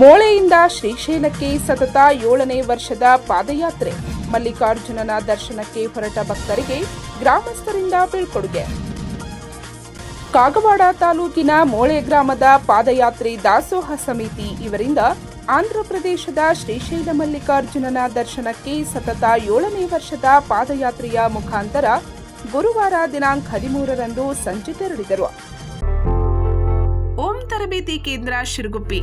ಮೋಳೆಯಿಂದ ಶ್ರೀಶೈಲಕ್ಕೆ ಸತತ ಏಳನೇ ವರ್ಷದ ಪಾದಯಾತ್ರೆ. ಮಲ್ಲಿಕಾರ್ಜುನನ ದರ್ಶನಕ್ಕೆ ಹೊರಟ ಭಕ್ತರಿಗೆ ಗ್ರಾಮಸ್ಥರಿಂದ ಬೀಳ್ಕೊಡುಗೆ. ಕಾಗವಾಡ ತಾಲೂಕಿನ ಮೋಳೆ ಗ್ರಾಮದ ಪಾದಯಾತ್ರೆ ದಾಸೋಹ ಸಮಿತಿ ಇವರಿಂದ ಆಂಧ್ರಪ್ರದೇಶದ ಶ್ರೀಶೈಲ ಮಲ್ಲಿಕಾರ್ಜುನನ ದರ್ಶನಕ್ಕೆ ಸತತ ಏಳನೇ ವರ್ಷದ ಪಾದಯಾತ್ರೆಯ ಮುಖಾಂತರ ಗುರುವಾರ ದಿನಾಂಕ ಹದಿಮೂರರಂದು ಸಂಜೆ ತೆರಳಿದರು. ಓಂ ತರಬೇತಿ ಕೇಂದ್ರ ಶಿರಗುಪ್ಪಿ.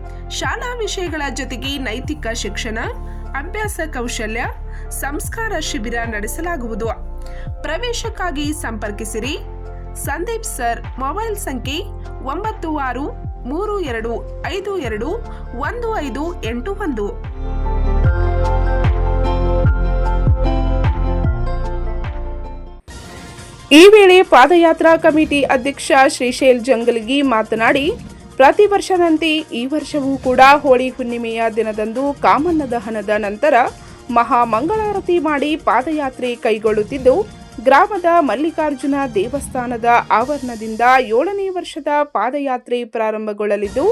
ಶಾಲಾ ವಿಷಯಗಳ ಜೊತೆಗೆ ನೈತಿಕ ಶಿಕ್ಷಣ, ಅಭ್ಯಾಸ ಕೌಶಲ್ಯ, ಸಂಸ್ಕಾರ ಶಿಬಿರ ನಡೆಸಲಾಗುವುದು. ಪ್ರವೇಶಕ್ಕಾಗಿ ಸಂಪರ್ಕಿಸಿರಿ. ಸಂದೀಪ್ ಸರ್, ಮೊಬೈಲ್ ಸಂಖ್ಯೆ ಒಂಬತ್ತು ಆರು, ಮೂರು ಎರಡು, ಐದು ಎರಡು, ಒಂದು ಐದು ಎಂಟು ಒಂದು. ಈ ವೇಳೆ ಪಾದಯಾತ್ರಾ ಕಮಿಟಿ ಅಧ್ಯಕ್ಷ ಶ್ರೀಶೈಲ್ ಜಂಗಲ್ಗಿ ಮಾತನಾಡಿ ಪ್ರತಿ ವರ್ಷದಂತೆ ಈ ವರ್ಷವೂ ಕೂಡ ಹೋಳಿ ಹುಣ್ಣಿಮೆಯ ದಿನದಂದು ಕಾಮಣ್ಣ ದಹನದ ನಂತರ ಮಹಾ ಮಂಗಳಾರತಿ ಮಾಡಿ ಪಾದಯಾತ್ರೆ ಕೈಗೊಳ್ಳುತ್ತಿದ್ದು, ಗ್ರಾಮದ ಮಲ್ಲಿಕಾರ್ಜುನ ದೇವಸ್ಥಾನದ ಆವರಣದಿಂದ ಏಳನೇ ವರ್ಷದ ಪಾದಯಾತ್ರೆ ಪ್ರಾರಂಭಗೊಳ್ಳಲಿದ್ದು,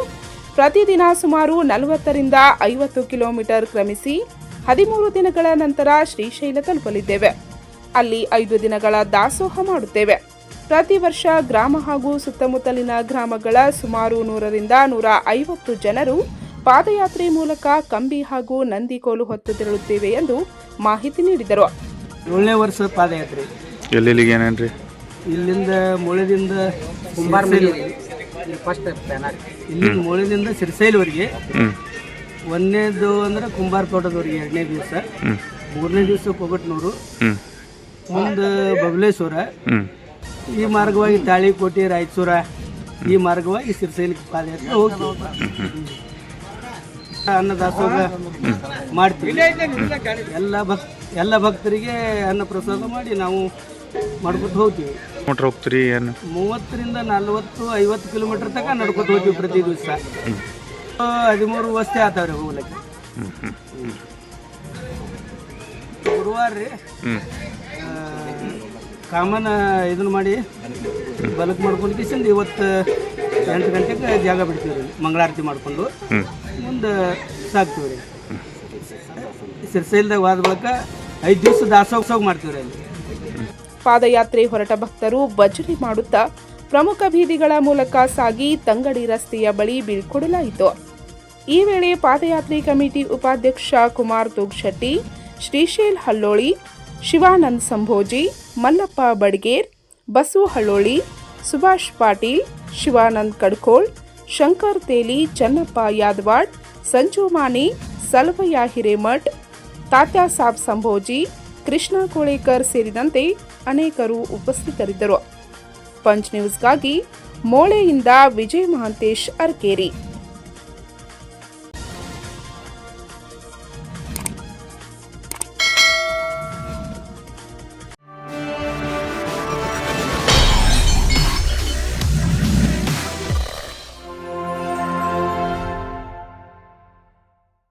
ಪ್ರತಿದಿನ ಸುಮಾರು ನಲವತ್ತರಿಂದ ಐವತ್ತು ಕಿಲೋಮೀಟರ್ ಕ್ರಮಿಸಿ ಹದಿಮೂರು ದಿನಗಳ ನಂತರ ಶ್ರೀಶೈಲ ತಲುಪಲಿದ್ದೇವೆ. ಅಲ್ಲಿ ಐದು ದಿನಗಳ ದಾಸೋಹ ಮಾಡುತ್ತೇವೆ. ಪ್ರತಿ ವರ್ಷ ಗ್ರಾಮ ಹಾಗೂ ಸುತ್ತಮುತ್ತಲಿನ ಗ್ರಾಮಗಳ ಸುಮಾರು ನೂರರಿಂದ ನೂರ ಐವತ್ತು ಜನರು ಪಾದಯಾತ್ರೆ ಮೂಲಕ ಕಂಬಿ ಹಾಗೂ ನಂದಿಕೋಲು ಹೊತ್ತು ತೆರಳುತ್ತೇವೆ ಎಂದು ಮಾಹಿತಿ ನೀಡಿದರು. ಏಳನೇ ವರ್ಷ ಪಾದಯಾತ್ರೆ. ಎಲ್ಲೆಲ್ಲಿಗೆ ಏನೇನ್ರಿ ಇಲ್ಲಿಂದ ಮೊಳದಿಂದ ಫಸ್ಟ್ ಇಲ್ಲಿಂದ ಮೊಳದಿಂದ ಸಿರಿಸೈಲ್ವರೆಗೆ ಒಂದನೇದು ಅಂದ್ರೆ ಕುಂಬಾರ ತೋಟದವರೆಗೆ ಎರಡನೇ ದಿವಸ. ಮೂರನೇ ದಿವಸ ಕೊಗಟ್ನೂರು ಮುಂದೆ ಬಬಲೇಶ್ವರ. ಈ ಮಾರ್ಗವಾಗಿ ತಾಳಿಕೋಟೆ ರಾಯಚೂರ ಈ ಮಾರ್ಗವಾಗಿ ಸಿರಿಸೈಲಿಗೆ ಪಾದಯಾತ್ರೆ ಹೋಗ್ತೀವಿ ಅನ್ನದಾಸೋಹ ಮಾಡ್ತೀವಿ. ಎಲ್ಲ ಭಕ್ ಎಲ್ಲ ಭಕ್ತರಿಗೆ ಅನ್ನ ಪ್ರಸಾದ ಮಾಡಿ ನಾವು ಮಾಡ್ಕೊತ ಹೋಗ್ತೀವಿ. ಹೋಗ್ತೀರಿ ಏನು? ಮೂವತ್ತರಿಂದ ನಲ್ವತ್ತು ಐವತ್ತು ಕಿಲೋಮೀಟರ್ ತನಕ ನಡ್ಕೊತ ಹೋಗ್ತೀವಿ ಪ್ರತಿ ದಿವಸ. ಹದಿಮೂರು ವಸ್ತೆ ಆತಾವ್ರಿ ಹೋಗ್ಲಿಕ್ಕೆ. ಗುರುವಾರ ರೀ. ಕಾಮನ್ ಇದನ್ನ ಮಾಡಿ ಬಲಕ್ ಮಾಡ್ಕೊಂಡು ಕಿಸಿಂದ ಇವತ್ತು ಎಂಟು ಗಂಟೆಗೆ ಜಾಗ ಬಿಡ್ತೀವಿ ರೀ ಮಂಗಳಾರತಿ ಮಾಡಿಕೊಂಡು. ಮುಂದೆ ಸಾಕ್ತೀವಿ ರೀ ಸಿರ್ಸೈಲ್ದಾಗ ಹೋದ ಬಳಿಕ ಐದು ದಿವಸ ದಾಸೋತ್ಸವ ಮಾಡ್ತೀವಿ ರೀ ಅಲ್ಲಿ. ಪಾದಯಾತ್ರೆ ಹೊರಟ ಭಕ್ತರು ಭಜನೆ ಮಾಡುತ್ತಾ ಪ್ರಮುಖ ಬೀದಿಗಳ ಮೂಲಕ ಸಾಗಿ ತಂಗಡಿ ರಸ್ತೆಯ ಬಳಿ ಬೀಳ್ಕೊಡಲಾಯಿತು. ಈ ವೇಳೆ ಪಾದಯಾತ್ರೆ ಕಮಿಟಿ ಉಪಾಧ್ಯಕ್ಷ ಕುಮಾರ್ ತೋಗ್ಶೆಟ್ಟಿ ಶ್ರೀಶೈಲ್ ಹಳ್ಳೋಳಿ ಶಿವಾನಂದ್ ಸಂಭೋಜಿ, ಮಲ್ಲಪ್ಪ ಬಡ್ಗೇರ್ ಬಸು ಹಳೋಳಿ, ಸುಭಾಷ್ ಪಾಟೀಲ್, ಶಿವಾನಂದ್ ಕಡ್ಕೋಳ್, ಶಂಕರ್ ತೇಲಿ, ಚನ್ನಪ್ಪ ಯಾದವಾಡ್, ಸಂಜು ಮಾನಿ ಸಲ್ವಯ್ಯ ಹಿರೇಮಠ್, ತಾತ್ಯಾ ಸಾಬ್ ಸಂಭೋಜಿ, ಕೃಷ್ಣ ಕೋಳೇಕರ್ ಸೇರಿದಂತೆ ಅನೇಕರು ಉಪಸ್ಥಿತರಿದ್ದರು. ಪಂಚ್ ನ್ಯೂಸ್ಗಾಗಿ ಮೋಳೆಯಿಂದ ವಿಜಯ್ ಮಹಾಂತೇಶ್ ಅರ್ಕೇರಿ.